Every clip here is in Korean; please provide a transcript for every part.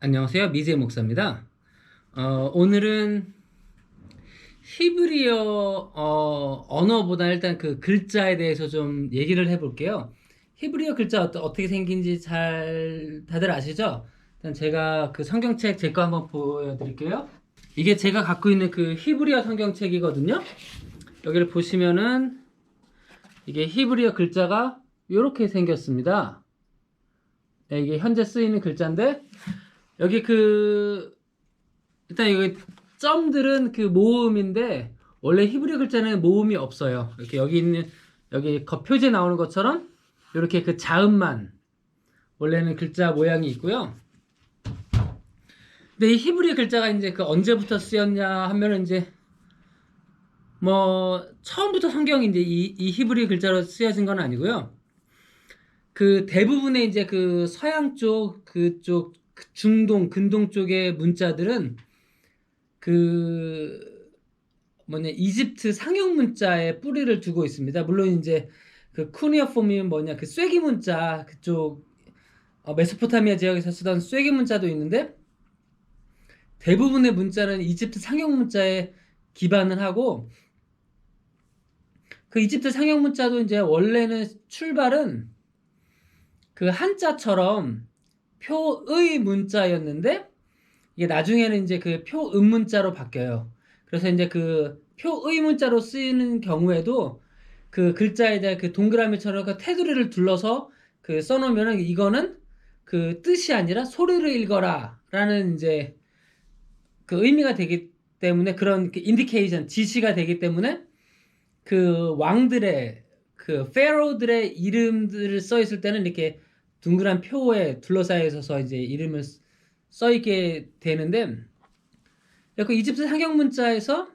안녕하세요. 미제 목사입니다. 어, 오늘은 히브리어 어, 언어보다 일단 그 글자에 대해서 좀 얘기를 해볼게요. 히브리어 글자 어떠, 어떻게 생긴지 잘 다들 아시죠? 일단 제가 그 성경책 제 거 한번 보여드릴게요. 이게 제가 갖고 있는 그 히브리어 성경책이거든요. 여기를 보시면은 이게 히브리어 글자가 이렇게 생겼습니다. 네, 이게 현재 쓰이는 글자인데 여기 그 일단 여기 점들은 그 모음인데 원래 히브리 글자는 모음이 없어요. 이렇게 여기 있는 여기 겉 표지에 나오는 것처럼 이렇게 그 자음만 원래는 글자 모양이 있고요. 근데 이 히브리 글자가 이제 그 언제부터 쓰였냐 하면은 이제 뭐 처음부터 성경이 이제 이, 이 히브리 글자로 쓰여진 건 아니고요. 그 대부분의 이제 그 서양 쪽 그쪽 중동 근동 쪽의 문자들은 그 뭐냐 이집트 상형 문자에 뿌리를 두고 있습니다. 물론 이제 그 쿠니어폼이 뭐냐 그 쐐기 문자 그쪽 어, 메소포타미아 지역에서 쓰던 쐐기 문자도 있는데 대부분의 문자는 이집트 상형 문자에 기반을 하고 그 이집트 상형 문자도 이제 원래는 출발은 그 한자처럼 표의 문자였는데 이게 나중에는 이제 그 표음 문자로 바뀌어요. 그래서 이제 그 표의 문자로 쓰이는 경우에도 그 글자에 대한 그 동그라미처럼 그 테두리를 둘러서 그 써놓으면은 이거는 그 뜻이 아니라 소리를 읽어라라는 이제 그 의미가 되기 때문에 그런 그 인디케이션 지시가 되기 때문에 그 왕들의 그 페로들의 이름들을 써 있을 때는 이렇게 둥그란 표에 둘러싸여 있어서 이제 이름을 써 있게 되는데 그 이집트 상형 문자에서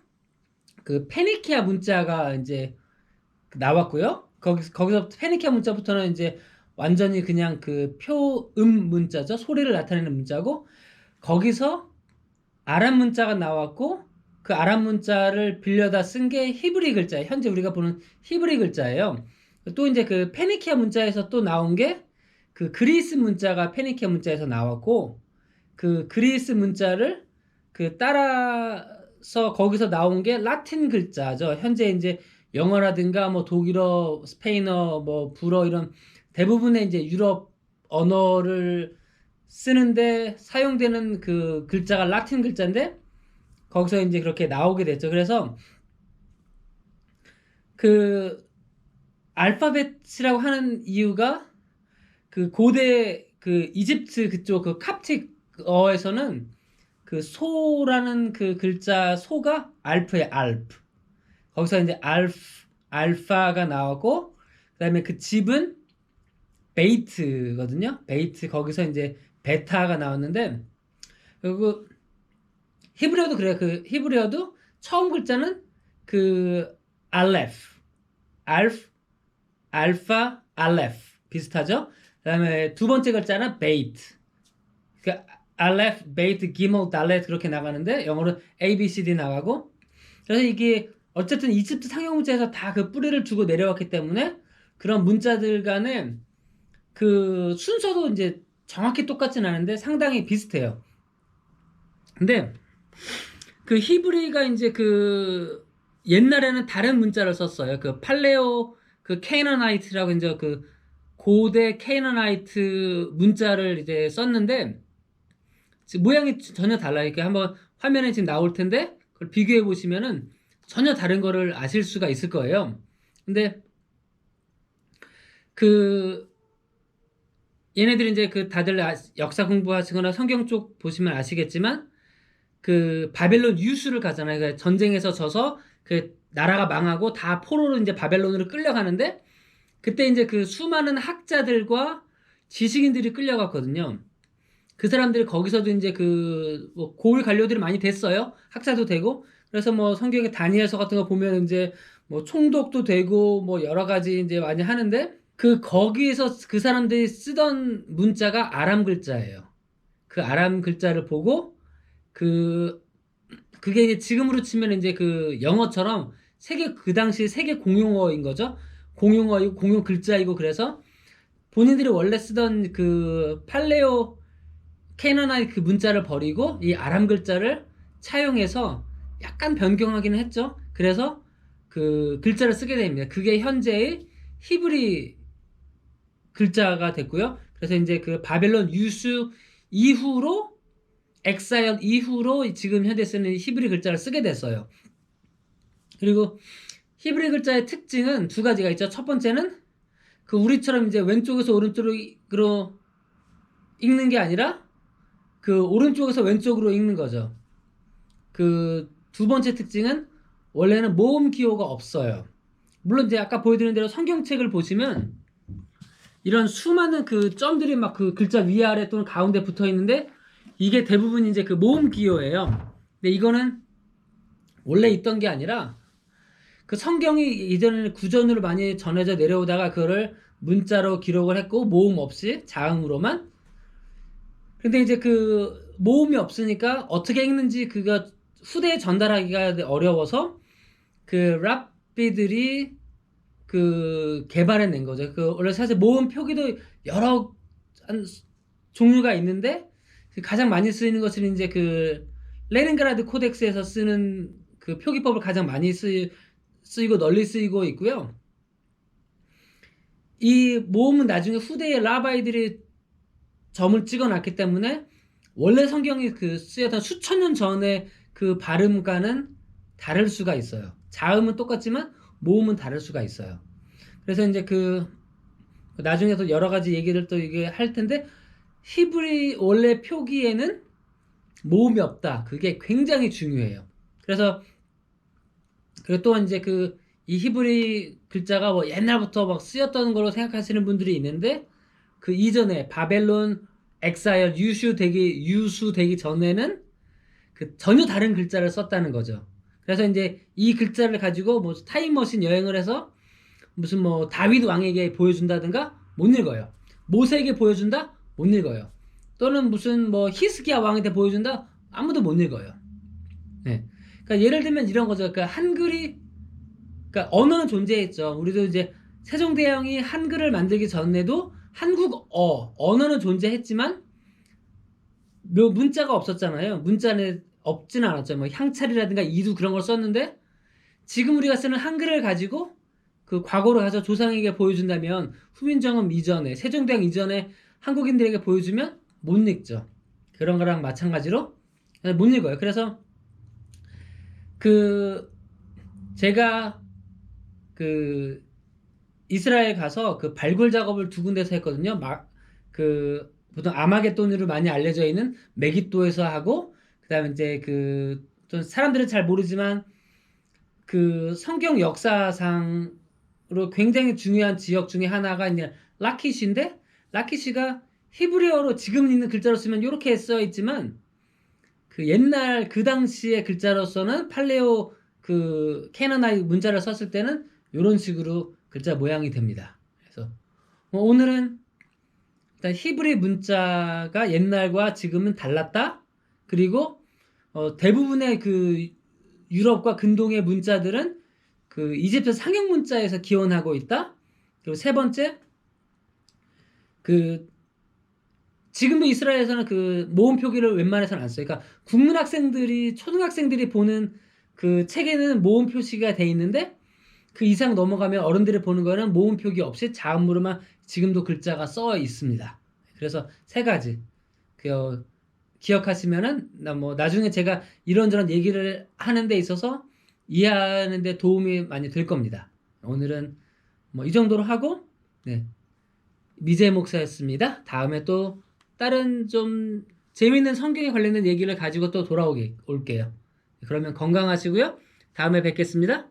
그 페니키아 문자가 이제 나왔고요. 거기 거기서 페니키아 문자부터는 이제 완전히 그냥 그 표음 문자죠. 소리를 나타내는 문자고 거기서 아람 문자가 나왔고 그 아람 문자를 빌려다 쓴 게 히브리 글자예요. 현재 우리가 보는 히브리 글자예요. 또 이제 그 페니키아 문자에서 또 나온 게 그 그리스 문자가 페니키아 문자에서 나왔고 그 그리스 문자를 그 따라서 거기서 나온 게 라틴 글자죠. 현재 이제 영어라든가 뭐 독일어, 스페인어, 뭐 불어 이런 대부분의 이제 유럽 언어를 쓰는데 사용되는 그 글자가 라틴 글자인데 거기서 이제 그렇게 나오게 됐죠. 그래서 그 알파벳이라고 하는 이유가 그 고대 그 이집트 그쪽 그 캅틱어에서는 그 소라는 그 글자 소가 알프의 알프. 거기서 이제 알프 알파가 나오고 그다음에 그 집은 베이트거든요. 베이트 거기서 이제 베타가 나왔는데 그리고 히브리어도 그래요. 그 히브리어도 처음 글자는 그 알레프, 알프, 알파, 알레프 비슷하죠. 그다음에 두 번째 글자는 베이트. 그 알레프, 베이트, 기몰, 달렛 그렇게 나가는데 영어로 A, B, C, D 나가고 그래서 이게 어쨌든 이집트 상형 문자에서 다 그 뿌리를 주고 내려왔기 때문에 그런 문자들 간에 그 순서도 이제 정확히 똑같진 않은데 상당히 비슷해요. 근데 그 히브리가 이제 그 옛날에는 다른 문자를 썼어요. 그 팔레오 그 케이너나이트라고 이제 그 고대 케이너나이트 문자를 이제 썼는데 모양이 전혀 달라요. 이렇게 한번 화면에 지금 나올 텐데 그걸 비교해 보시면은 전혀 다른 거를 아실 수가 있을 거예요. 근데 그 얘네들이 이제 그 다들 역사 공부하시거나 성경 쪽 보시면 아시겠지만 그 바벨론 유수를 가잖아요. 그러니까 전쟁에서 져서 그 나라가 망하고 다 포로로 이제 바벨론으로 끌려가는데 그때 이제 그 수많은 학자들과 지식인들이 끌려갔거든요. 그 사람들이 거기서도 이제 그 뭐 고위 관료들이 많이 됐어요. 학자도 되고 그래서 뭐 성경의 다니엘서 같은 거 보면 이제 뭐 총독도 되고 뭐 여러 가지 이제 많이 하는데 그 거기에서 그 사람들이 쓰던 문자가 아람 글자예요. 그 아람 글자를 보고 그 그게 이제 지금으로 치면 이제 그 영어처럼 세계 그 당시 세계 공용어인 거죠. 공용어이고 공용 글자이고 그래서 본인들이 원래 쓰던 그 팔레오 캐나나의 그 문자를 버리고 이 아람 글자를 차용해서 약간 변경하기는 했죠. 그래서 그 글자를 쓰게 됩니다. 그게 현재의 히브리 글자가 됐고요. 그래서 이제 그 바벨론 유수 이후로 엑사일 이후로 지금 현재 쓰는 히브리 글자를 쓰게 됐어요. 그리고 히브리 글자의 특징은 두 가지가 있죠. 첫 번째는 그 우리처럼 이제 왼쪽에서 오른쪽으로 읽는 게 아니라 그 오른쪽에서 왼쪽으로 읽는 거죠. 그 두 번째 특징은 원래는 모음 기호가 없어요. 물론 이제 아까 보여드린 대로 성경책을 보시면 이런 수많은 그 점들이 막 그 글자 위아래 또는 가운데 붙어 있는데 이게 대부분 이제 그 모음 기호예요. 근데 이거는 원래 있던 게 아니라 그 성경이 이전에는 구전으로 많이 전해져 내려오다가 그거를 문자로 기록을 했고 모음 없이 자음으로만 근데 이제 그 모음이 없으니까 어떻게 읽는지 그가 후대에 전달하기가 어려워서 그 랍비들이 그 개발해낸 거죠. 그 원래 사실 모음 표기도 여러 한 종류가 있는데 가장 많이 쓰이는 것은 이제 그 레닌그라드 코덱스에서 쓰는 그 표기법을 가장 많이 쓰, 쓰이고 널리 쓰이고 있고요. 이 모음은 나중에 후대에 라바이들이 점을 찍어놨기 때문에 원래 성경이 그 쓰였던 수천 년 전에 그 발음과는 다를 수가 있어요. 자음은 똑같지만 모음은 다를 수가 있어요. 그래서 이제 그 나중에 또 여러 가지 얘기를 또 이게 할 텐데 히브리 원래 표기에는 모음이 없다. 그게 굉장히 중요해요. 그래서 그리고 또 이제 그 이 히브리 글자가 뭐 옛날부터 막 쓰였던 걸로 생각하시는 분들이 있는데 그 이전에 바벨론 엑사일 유수 되기 유수 되기 전에는 그 전혀 다른 글자를 썼다는 거죠. 그래서 이제 이 글자를 가지고 뭐 타임머신 여행을 해서 무슨 뭐 다윗 왕에게 보여준다든가 못 읽어요. 모세에게 보여준다 못 읽어요. 또는 무슨 뭐 히스기야 왕한테 보여준다 아무도 못 읽어요. 네. 그러니까 예를 들면 이런 거죠. 그러니까 한글이 그러니까 언어는 존재했죠. 우리도 이제 세종대왕이 한글을 만들기 전에도 한국어 언어는 존재했지만 묘 문자가 없었잖아요. 문자는 없진 않았죠. 뭐 향찰이라든가 이두 그런 걸 썼는데 지금 우리가 쓰는 한글을 가지고 그 과거로 가서 조상에게 보여준다면 후민정음 이전에 세종대왕 이전에 한국인들에게 보여주면 못 읽죠. 그런 거랑 마찬가지로 못 읽어요. 그래서 그 제가 그 이스라엘 가서 그 발굴 작업을 두 군데서 했거든요. 막 그 보통 아마겟돈으로 많이 알려져 있는 메기또에서 하고 그다음에 이제 그 좀 사람들은 잘 모르지만 그 성경 역사상으로 굉장히 중요한 지역 중에 하나가 이제 라키시인데 라키시가 히브리어로 지금 있는 글자로 쓰면 이렇게 써 있지만 그 옛날 그 당시의 글자로서는 팔레오 그 캐나나이 문자를 썼을 때는 이런 식으로 글자 모양이 됩니다. 그래서 뭐 오늘은 일단 히브리 문자가 옛날과 지금은 달랐다. 그리고 어 대부분의 그 유럽과 근동의 문자들은 그 이집트 상형 문자에서 기원하고 있다. 그리고 세 번째 그 지금도 이스라엘에서는 그 모음 표기를 웬만해서는 안 써요. 그러니까 국민학생들이 초등학생들이 보는 그 책에는 모음 표시가 돼 있는데 그 이상 넘어가면 어른들이 보는 거는 모음 표기 없이 자음으로만 지금도 글자가 써 있습니다. 그래서 세 가지 그 기억하시면은 나뭐 나중에 제가 이런저런 얘기를 하는 데 있어서 이해하는 데 도움이 많이 될 겁니다. 오늘은 뭐 이 정도로 하고 네. 미제 목사였습니다. 다음에 또 다른 좀 재밌는 성경에 관련된 얘기를 가지고 또 돌아오게 올게요. 그러면 건강하시고요. 다음에 뵙겠습니다.